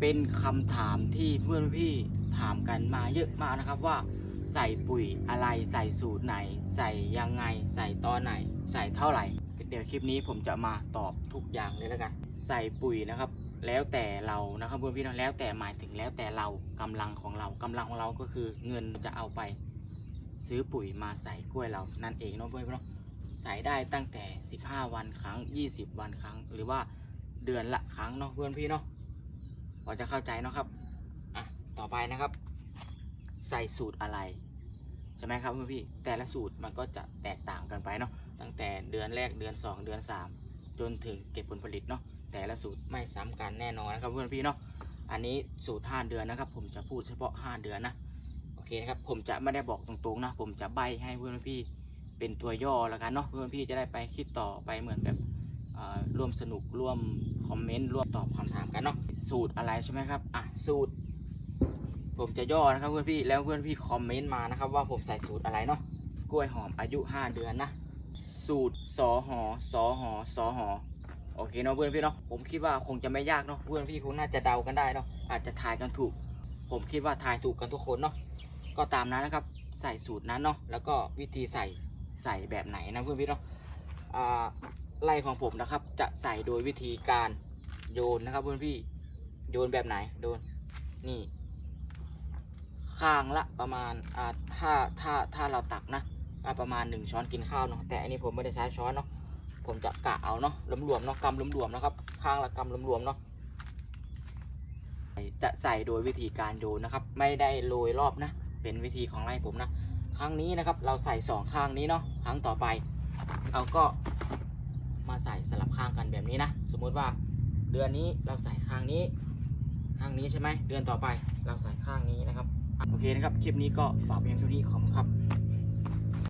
เป็นคำถามที่เพื่อนพี่ถามกันมาเยอะมากนะครับว่า ใส่ปุ๋ยอะไรใส่สูตรไหน ใส่ยังไง ใส่ตอนไหน ใส่เท่าไหร่ เดี๋ยวคลิปนี้ผมจะมาตอบทุกอย่างเลยแล้วกัน ใส่ปุ๋ยนะครับ แล้วแต่เรานะครับเพื่อนพี่นะแล้วแต่หมายถึงแล้วแต่เรากำลังของเรากำลังของเราก็คือเงินจะเอาไป ซื้อปุ๋ยมาใส่กล้วยเรานั่นเองเนาะเพื่อนพี่เนาะใส่ได้ตั้งแต่ 15 วันครั้ง 20 วันครั้ง หรือว่าเดือนละครั้งเนาะเพื่อนพี่เนาะ พอจะเข้าใจเนาะครับอะต่อไปนะครับ ใส่สูตรอะไรใช่ไหมครับเพื่อนพี่แต่ละสูตรมันก็จะแตกต่างกันไปเนาะตั้งแต่เดือนแรกเดือน 2 เดือน 3 จนถึงเก็บผลผลิตเนาะแต่ละสูตรไม่ซ้ำกันแน่นอนนะครับเพื่อนพี่เนาะอันนี้สูตร5เดือนนะครับ ผมจะพูดเฉพาะ 5 เดือนนะโอเคนะครับผมจะไม่ได้บอกตรงๆนะผมจะใบให้เพื่อนพี่เป็นตัวย่อแล้วกันเนาะเพื่อนพี่จะได้ไปคิดต่อไปเหมือนแบบ วมสนุกร่วมคอมเมนต์ร่วมตอบคำถามกันเนาะสูตรอะไรใช่ไหมครับอะสูตร ผมจะย่อนะครับเพื่อนพี่แล้วเพื่อนพี่คอมเมนต์มานะครับ ว่าผมใส่สูตรอะไรเนาะกล้วยหอมอายุ 5 เดือนนะ สูตรสอหอสอหอสอหอโอเคเนาะเพื่อนพี่เนาะผมคิดว่าคงจะไม่ยากเนาะเพื่อนพี่คงน่าจะเดากันได้เนาะอาจจะทายกันถูก ผมคิดว่าทายถูกกันทุกคนเนาะก็ตามนั้นนะครับใส่สูตรนั้นเนาะแล้วก็วิธีใส่ใส่แบบไหนนะเพื่อนพี่เนาะอ่า ไล่ของผมนะครับ จะใส่โดยวิธีการโยนนะครับเพื่อนพี่โยนแบบไหนโดนนี่ ข้างละประมาณอ่าถ้าถ้าถ้าเราตักนะอ่าประมาณ 1 ช้อนกินข้าวเนาะแต่อันนี้ผมไม่ได้ใช้ช้อนเนาะผมจะกะเอาเนาะรวมๆเนาะกำรวมๆนะครับ ข้างละกำรวมๆเนาะจะใส่โดยวิธีการโยนนะครับ ไม่ได้โรยรอบนะ เป็นวิธีของไล่ผมนะ ครั้งนี้นะครับ เราใส่สองข้างนี้เนาะครั้งต่อไปเราก็ ข้างกันแบบนี้นะ สมมุติว่าเดือนนี้เราใส่ข้างนี้ ข้างนี้ใช่ไหมเดือนต่อไปเราใส่ข้างนี้นะครับ โอเคนะครับ คลิปนี้ก็ฝากเพียงเท่านี้ขอบคุณครับ